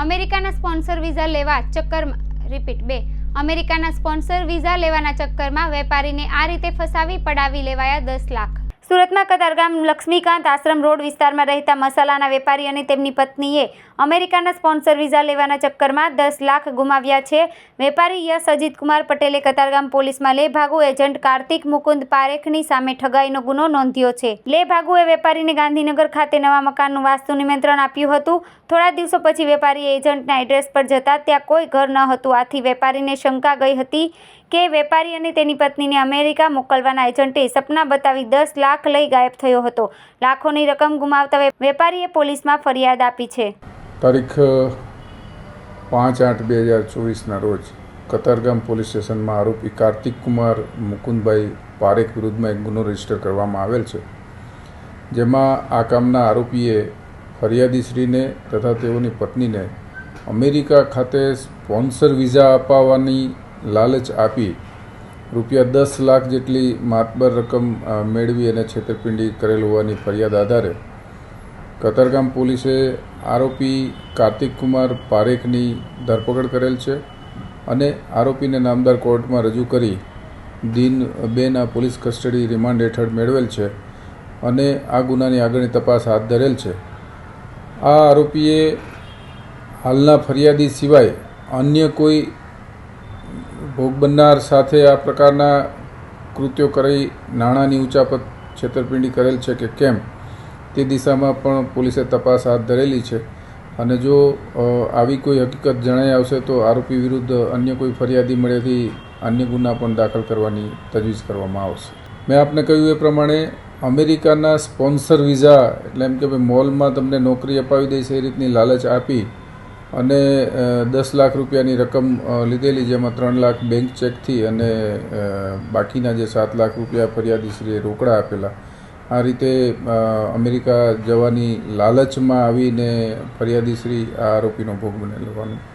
અમેરિકાના sponsor visa લેવા ચક્કરમાં રિપીટ બે. અમેરિકાના સ્પોન્સર વિઝા લેવાના ચક્કરમાં વેપારીને આ રીતે ફસાવી, પડાવી લેવાયા દસ લાખ. સુરતમાં કતારગામ લક્ષ્મીકાંત આશ્રમ રોડ વિસ્તારમાં રહેતા મસાલાના વેપારી અને તેમની પત્નીએ અમેરિકાના સ્પોન્સર વિઝા લેવાના ચક્કરમાં દસ લાખ ગુમાવ્યા છે. વેપારી યશ અજીતકુમાર પટેલે કતારગામ પોલીસમાં લે ભાગુ એજન્ટ કાર્તિક મુકુંદ પારેખની સામે ઠગાઈનો ગુનો નોંધ્યો છે. લે ભાગુએ વેપારીને ગાંધીનગર ખાતે નવા મકાનનું વાસ્તુ નિમંત્રણ આપ્યું હતું. થોડા દિવસો પછી વેપારીએ એજન્ટના એડ્રેસ પર જતા ત્યાં કોઈ ઘર ન હતું. આથી વેપારીને શંકા ગઈ હતી કે વેપારી અને તેની પત્નીને અમેરિકા મોકલવાના એજન્ટે સપના બતાવી દસ લાખ લઈ ગાયબ થયો હતો. લાખોની રકમ ગુમાવતા વેપારીએ પોલીસમાં ફરિયાદ આપી છે. તારીખ પાંચ આઠ બે હજાર ચોવીસના રોજ કતારગામ પોલીસ સ્ટેશનમાં આરોપી કાર્તિક કુમાર મુકુંદભાઈ પારેખ વિરુદ્ધમાં એક ગુનો રજિસ્ટર કરવામાં આવેલ છે. જેમાં આ કામના આરોપીએ ફરિયાદીશ્રીને તથા તેઓની પત્નીને અમેરિકા ખાતે સ્પોન્સર વિઝા અપાવવાની લાલચ આપી રૂપિયા દસ લાખ જેટલી માતબર રકમ મેળવી અને છેતરપિંડી કરેલ હોવાની ફરિયાદ આધારે કતારગામ પોલીસે આરોપી કાર્તિક કુમાર પારેખની ધરપકડ કરેલ છે અને આરોપીને નામદાર કોર્ટમાં રજૂ કરી દિન, બેના પોલીસ કસ્ટડી રિમાન્ડ હેઠળ મેળવેલ છે અને આ ગુનાની આગળની તપાસ હાથ ધરેલ છે. આ આરોપીએ હાલના ફરિયાદી સિવાય અન્ય કોઈ ભોગ બનનાર સાથે આ પ્રકારના કૃત્યો કરી નાણાંની ઉચાપત છેતરપિંડી કરેલ છે કે કેમ? તે દિશામાં પણ પોલીસે તપાસ હાથ ધરેલી છે. અને જો આવી કોઈ હકીકત જણાઈ આવશે તો આરોપી વિરુદ્ધ અન્ય કોઈ ફરિયાદી મળેથી અન્ય ગુના પણ દાખલ કરવાની તજવીજ કરવામાં આવશે. મેં આપને કહ્યું એ પ્રમાણે અમેરિકાના સ્પોન્સર વિઝા, એટલે એમ કે ભાઈ મોલમાં તમને નોકરી અપાવી દઈશ એ રીતની લાલચ આપી અને દસ લાખ રૂપિયાની રકમ લીધેલી જેમાં ત્રણ લાખ બેંક ચેકથી અને બાકીના જે સાત લાખ રૂપિયા ફરિયાદીશ્રીએ રોકડા આપેલા, આ રીતે અમેરિકા જવાની લાલચમાં આવીને ફરિયાદીશ્રી આ આરોપીનો ભોગ બનેલ. હોવાનું